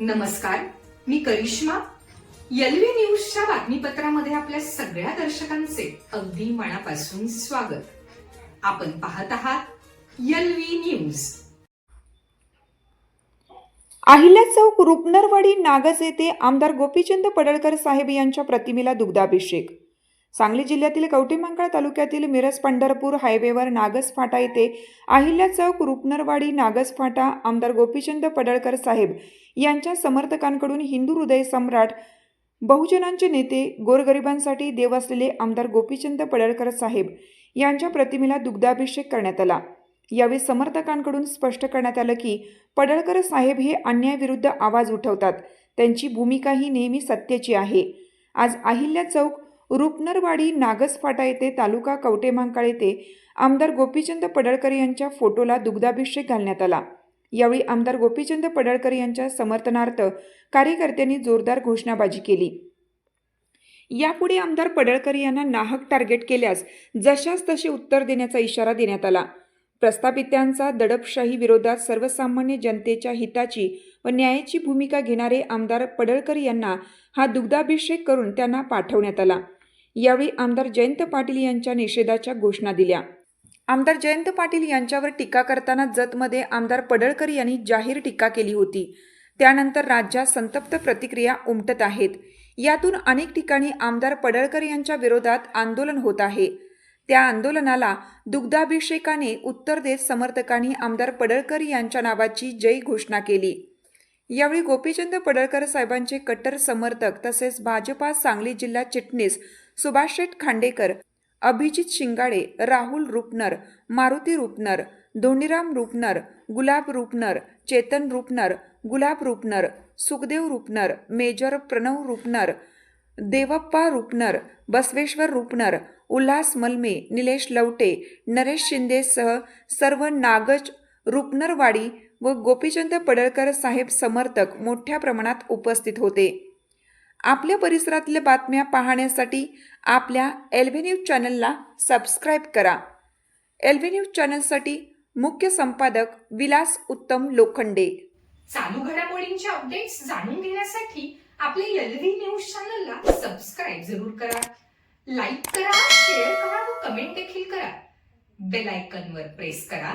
नमस्कार मी करिश्मा. यलवी न्यूजच्या बातमीपत्रामध्ये आपल्या सगळ्या दर्शकांचे अगदी मनापासून स्वागत. आपण पाहत आहात यलवी न्यूज. अहिल्या चौक रुपनरवाडी नागज येथे आमदार गोपीचंद पडळकर साहेब यांच्या प्रतिमेला दुग्धाभिषेक. सांगली जिल्ह्यातील कवठेमंकाळ तालुक्यातील मिरज पंढरपूर हायवेवर नागस फाटा येथे अहिल्या चौक रुपनरवाडी नागस फाटा आमदार गोपीचंद पडळकर साहेब यांच्या समर्थकांकडून हिंदू हृदय सम्राट बहुजनांचे नेते गोरगरिबांसाठी देव असलेले आमदार गोपीचंद पडळकर साहेब यांच्या प्रतिमेला दुग्धाभिषेक करण्यात आला. यावेळी समर्थकांकडून स्पष्ट करण्यात आलं की पडळकर साहेब हे अन्यायाविरुद्ध आवाज उठवतात. त्यांची भूमिका ही नेहमी सत्याची आहे. आज अहिल्या चौक रुपनरवाडी नागस फाटा येथे तालुका कवटेमांकाळ येथे आमदार गोपीचंद पडळकर यांच्या फोटोला दुग्धाभिषेक घालण्यात आला. यावेळी आमदार गोपीचंद पडळकर यांच्या समर्थनार्थ कार्यकर्त्यांनी जोरदार घोषणाबाजी केली. यापुढे आमदार पडळकर यांना नाहक टार्गेट केल्यास जशास तसे उत्तर देण्याचा इशारा देण्यात आला. प्रस्थापितांचा दडपशाही विरोधात सर्वसामान्य जनतेच्या हिताची व न्यायाची भूमिका घेणारे आमदार पडळकर यांना हा दुग्धाभिषेक करून त्यांना पाठवण्यात आला. यावेळी आमदार जयंत पाटील यांच्या निषेधाच्या घोषणा दिल्या. आमदार जयंत पाटील यांच्यावर टीका करताना जतमध्ये आमदार पडळकर यांनी जाहीर टीका केली होती. त्यानंतर राज्यात संतप्त प्रतिक्रिया उमटत आहेत. यातून अनेक ठिकाणी आमदार पडळकर यांच्या विरोधात आंदोलन होत आहे. त्या आंदोलनाला दुग्धाभिषेकाने उत्तर देत समर्थकांनी आमदार पडळकर यांच्या नावाची जय घोषणा केली. यावेळी गोपीचंद पडळकर साहेबांचे कट्टर समर्थक तसेच भाजपा सांगली जिल्हा चिटणीस सुभाष शेठ खांडेकर अभिजित शिंगाडे राहुल रुपनर मारुती रुपनर धोनीराम रुपनर गुलाब रुपनर चेतन रुपनर गुलाब रुपनर सुखदेव रुपनर मेजर प्रणव रुपनर देवप्पा रुपनर बसवेश्वर रुपनर उल्हास मलमे निलेश लवटे नरेश शिंदेसह सर्व नागज रुपनरवाडी व गोपीचंद पडळकर साहेब समर्थक मोठ्या प्रमाणात उपस्थित होते. आपल्या परिसरातल्या बातम्या पाहण्यासाठी आपल्या एल्व्ही न्यूज चॅनलला सबस्क्राईब करा. एल्व्ही न्यूज चॅनलसाठी मुख्य संपादक विलास उत्तम लोखंडे. चालू घडामोडींचे अपडेट्स जाणून घेण्यासाठी आपले यलवी न्यूज चॅनलला सबस्क्राईब जरूर करा. लाईक करा शेअर करा व कमेंट देखील करा. बेल आयकॉनवर प्रेस करा.